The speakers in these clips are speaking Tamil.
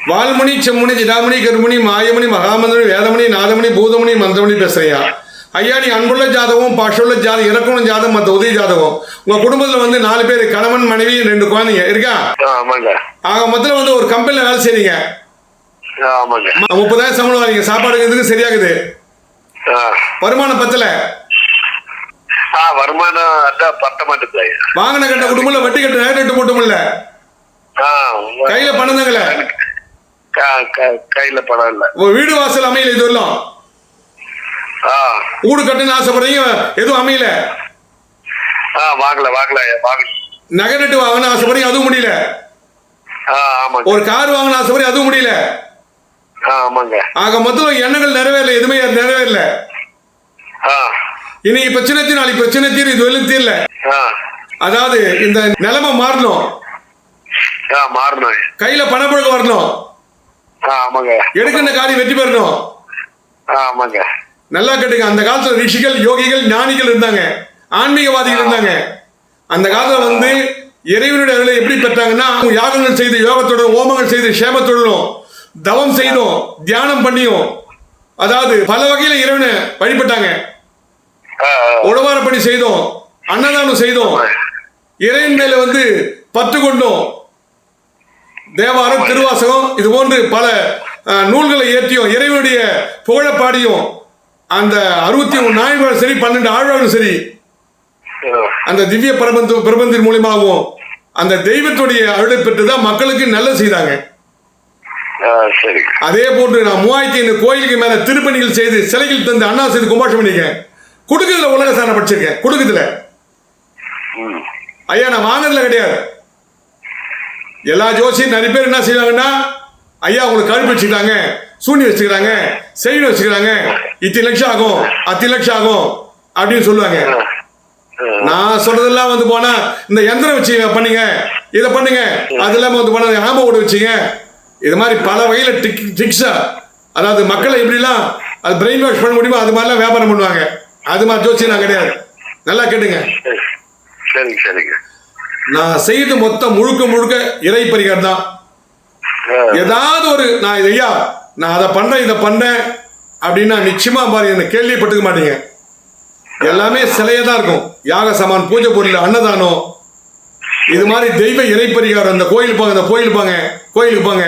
வால்மணி செம்முனி ஜிடாமணி கருமணி மாயமணி மகாமந்திரி வேதமணி நாதமணி பூதமணி மந்திரமணி பேசுறியா? ஐயா நீ அன்புள்ள ஜாதகம் பாஷுள்ள ஜாதகம் இலக்கணம் ஜாதகம் மற்ற உதவி ஜாதகம். உங்க குடும்பத்துல வந்து நாலு பேர் கணவன் மனைவி ரெண்டு குழந்தைங்க இருக்கா? ஆக மொத்தம் வந்து ஒரு கம்பெனில வேலை செய்றீங்க. முப்பதாயிரம் சம்பளம் வாங்க சாப்பாடு இதுக்கு சரியாகுது. வருமானம் பத்தல? வருமானம். வாங்கின கட்ட குடும்பம் வட்டி கட்ட இல்ல ஆ கையில க- கையில பணம் இல்ல. ஒரு வீடு வாசல் அமையல இது வரலாம் ஆ. வீடு கட்டணும்னு ஆசைப்படுறீங்க? எதுவும் அமையல? ஆ வாங்கல வாங்கல வாங்கல. நகை நட்டு வாங்கணும்னு ஆசைப்படுறீங்க அதுவும் முடியல? ஒரு கார் வாங்கணும்னு ஆசைப்படுறீங்க அதுவும் முடியல? ஆ ஆமாங்க. ஆக மொத்தம் எண்ணங்கள் நிறைவேறல எதுவுமே நிறைவேறல? ஆ. இன்னைக்கு பிரச்சனை தீரும் நாளைக்கு பிரச்சனை தீரும் இது வெளியும் தீரல. அதாவது இந்த நிலைமை மாறணும். ஆ மாறணும். கையில பணப்பழக்கம் வரணும். ஆமாங்க. எடுக்கின்ற காரியம் வெற்றி பெறணும்? ஆமாங்க. நல்லா கேட்டுங்க. அந்த காலத்துல ரிஷிகள் யோகிகள் ஞானிகள் இருந்தாங்க. ஆன்மீகவாதிகள் இருந்தாங்க. அந்த காலத்துல வந்து இறைவனுடைய அருளை எப்படி பெற்றாங்கன்னா அவங்க யாகங்கள் செய்து யோகத்துடன் ஓமங்கள் செய்து சேமத்துடனும் தவம் செய்தும் தியானம் பண்ணியும். அதாவது பல வகையில இறைவனை வழிபட்டாங்க. உழவார பணி செய்தோம் அன்னதானம் செய்தோம். இறைவன் மேல வந்து பற்று கொண்டோம். தேவாரம் திருவாசகம் இது போன்று பல நூல்களை ஏற்றியும் இறைவனுடைய புகழ பாடியும் அந்த அறுபத்தி மூணு நாயன்களும் சரி பன்னெண்டு ஆழ்வார்களும் சரி. அந்த திவ்ய பிரபந்த பிரபந்தின் மூலியமாகவும் அந்த தெய்வத்துடைய அருளை பெற்று தான் மக்களுக்கு நல்லது செய்தாங்க. அதே போன்று நான் மூவாயிரத்தி ஐநூறு கோயிலுக்கு மேல திருப்பணிகள் செய்து சிலைகள் தந்து அண்ணா செய்து கும்பாஷம் பண்ணிருக்கேன் குடுக்குதுல உலக சாதனை படிச்சிருக்கேன் குடுக்குதுல ம். ஐயா நான் வாங்கினதுல கிடையாது. எல்லா ஜோசியும் நிறைய பேர் என்ன செய்வாங்கன்னா ஐயா உங்களுக்கு கழுப்பு வச்சுக்கிறாங்க சூனி வச்சுக்கிறாங்க செய்தி வச்சுக்கிறாங்க. இத்தனை லட்சம் ஆகும் அத்தனை லட்சம் ஆகும் அப்படின்னு சொல்லுவாங்க. நான் சொல்றதெல்லாம் வந்து போனா இந்த யந்திரம் வச்சு பண்ணுங்க. இதை பண்ணுங்க. அது இல்லாம வந்து போனா ஆம ஓட வச்சுங்க. இது மாதிரி பல வகையில டிக் டிக்ஸா அதாவது மக்களை எப்படிலாம் அது பிரெயின் வாஷ் பண்ண முடியுமோ அது மாதிரிலாம் வியாபாரம் பண்ணுவாங்க. அது மாதிரி ஜோசியம் நான் கிடையாது. நல்லா கேட்டுங்க. சரிங்க சரிங்க. நான் செய்து மொத்தம் முழுக்க முழுக்க இறை பரிகாரம் தான். ஏதாவது ஒரு நான் இது ஐயா நான் அதை பண்றேன் இதை பண்ணேன் அப்படின்னா நிச்சயமா பாருங்க என்ன கேள்விப்பட்டுக்க மாட்டீங்க. எல்லாமே சிலையே தான் இருக்கும். யாக சமான் பூஜை பொருள் அன்னதானம். இது மாதிரி தெய்வ இறை பரிகாரம் இந்த கோயில் போங்க இந்த கோயில் போங்க கோயிலுக்கு போங்க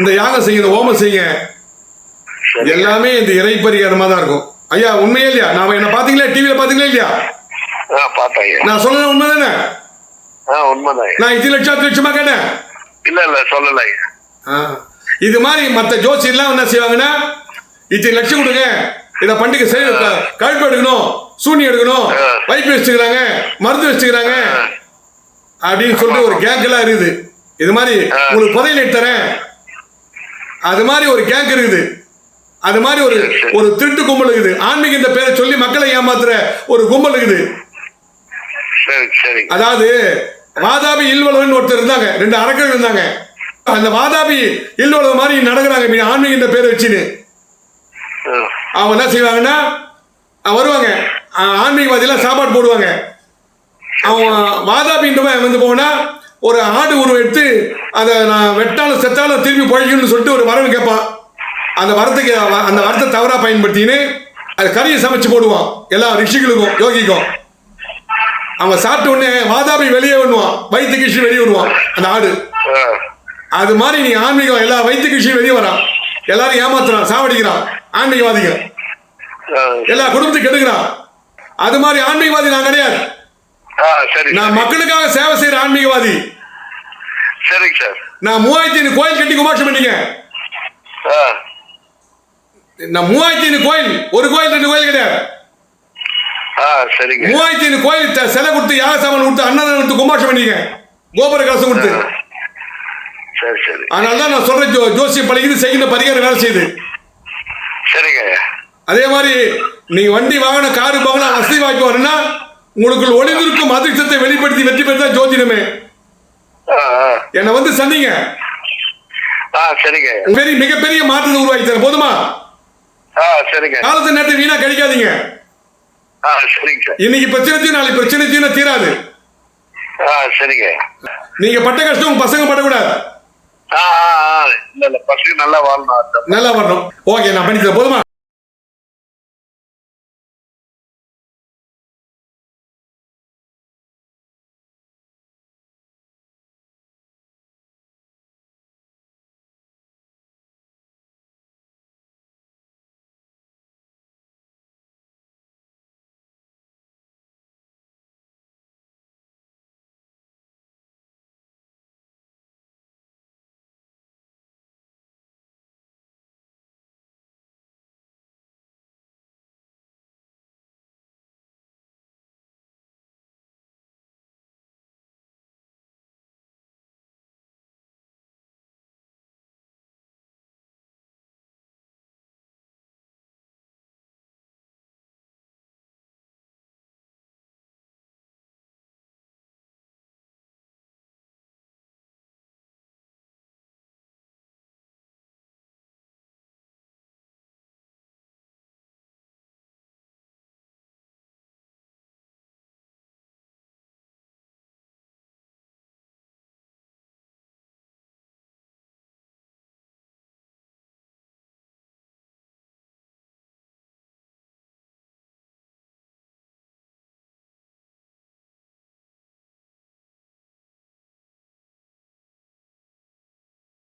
இந்த யாகம் செய்யுங்க இந்த ஓமம் செய்யுங்க. எல்லாமே இந்த இறை பரிகாரமா தான் இருக்கும். ஐயா உண்மையே இல்லையா? நாம என்ன பாத்தீங்களா டிவியில பாத்தீங்களா இல்லையா. நான் சொன்னது உண்மை தானே உண்மைதான். நான் இத்தனை லட்சம் லட்சமா கேட்டேன் இல்ல சொல்லல. இது மாதிரி மற்ற ஜோசியர்லாம் என்ன செய்வாங்கன்னா இத்தனை லட்சம் கொடுங்க இதை பண்டிகை செய்ய கழுப்பு எடுக்கணும் சூனி எடுக்கணும் ஆ. வைப்பு வச்சுக்கிறாங்க மருந்து வச்சுக்கிறாங்க அப்படின்னு சொல்லிட்டு ஒரு கேங் எல்லாம் இருக்குது இது மாதிரி. உங்களுக்கு புதையல் எடுத்து தரேன் அது மாதிரி ஒரு கேங் இருக்குது அது மாதிரி ஒரு. ஒரு திருட்டு கும்பல் இருக்குது ஆன்மீக இந்த பேரை சொல்லி மக்களை ஏமாத்துற ஒரு கும்பல் இருக்குது சரி அதாவது வாதாபி இல்வலவன் ஒருத்தர் இருந்தாங்க. ரெண்டு அரக்கர்கள் இருந்தாங்க. அந்த வாதாபி இல்வலவ மாதிரி நடக்கிறாங்க. இப்ப ஆன்மீக பேர் வச்சுன்னு. அவங்க என்ன செய்வாங்கன்னா வருவாங்க. ஆன்மீகவாதியெல்லாம் சாப்பாடு போடுவாங்க. அவன் வாதாபின்றவன் வந்து போனா ஒரு ஆடு உருவம் எடுத்து அதை நான் வெட்டாலும் செத்தாலும் திருப்பி பழக்கணும்னு சொல்லிட்டு ஒரு வரவு கேட்பான். அந்த வரத்துக்கு அந்த வரத்தை தவறா பயன்படுத்தின்னு அது கறியை சமைச்சு போடுவான். எல்லா ரிஷிகளுக்கும் யோகிக்கும். அவன் சாப்பிட்ட உடனே வாதாபி வெளியே விடுவான் வயிற்று கிஷி வெளியே விடுவான் அந்த ஆடு. அது மாதிரி நீ ஆன்மீகம் எல்லா வயிற்று கிஷியும் வெளியே வரான். எல்லாரும் ஏமாத்துறான் சாவடிக்கிறான் ஆன்மீகவாதிங்க ஆ. எல்லா குடும்பத்துக்கு கெடுக்கிறான். அது மாதிரி ஆன்மீகவாதி நான் கிடையாது. நான் மக்களுக்காக சேவை செய்யற ஆன்மீகவாதி. சரிங்க சார். நான் மூவாயிரத்தி ஐநூறு கோயில் கட்டி குமாஷம் பண்ணீங்க நான் மூவாயிரத்தி ஐநூறு கோயில் ஒரு கோயில் ரெண்டு கோயில் கிடையாது. சரிங்க. மூவாயிரத்தி ஐநூறு கோயில் சிலை கொடுத்து யாக சாமான் கொடுத்து அன்னதானம் கொடுத்து குமாஷம் பண்ணீங்க கோபுர கலசம் கொடுத்து. சரி சரி. அதனால தான் நான் சொல்றேன் ஜோ ஜோசியம் பழகிது செய்கிற பரிகாரம் வேலை செய்யுது. சரிங்க. அதே மாதிரி நீங்க வண்டி வாங்கின காரு வாங்கினா வசதி வாய்ப்பு வரணும்னா உங்களுக்குள் ஒளிந்திருக்கும் அதிர்ஷ்டத்தை வெளிப்படுத்தி வெற்றி பெற்றா ஜோதிடமே. என்னை வந்து சந்திங்க. ஆ சரிங்க. பெரிய மிகப்பெரிய மாற்றத்தை உருவாக்கி தரேன் போதுமா? ஆ சரிங்க. காலத்து நேரத்தை வீணா கிடைக்காதீங்க இன்னைக்கு பிரச்சனை தீரும் நாளைக்கு பிரச்சனை தீரும் தீராது. சரிங்க. நீங்க பட்ட கஷ்டம் உங்க பசங்க படக்கூடாது. ஆ ஆ, ஆ. இல்ல இல்ல பசங்க நல்லா வாழணும். அதான் நல்லா வரணும். ஓகே நான் பண்ணிக்கிறேன். போதுமா?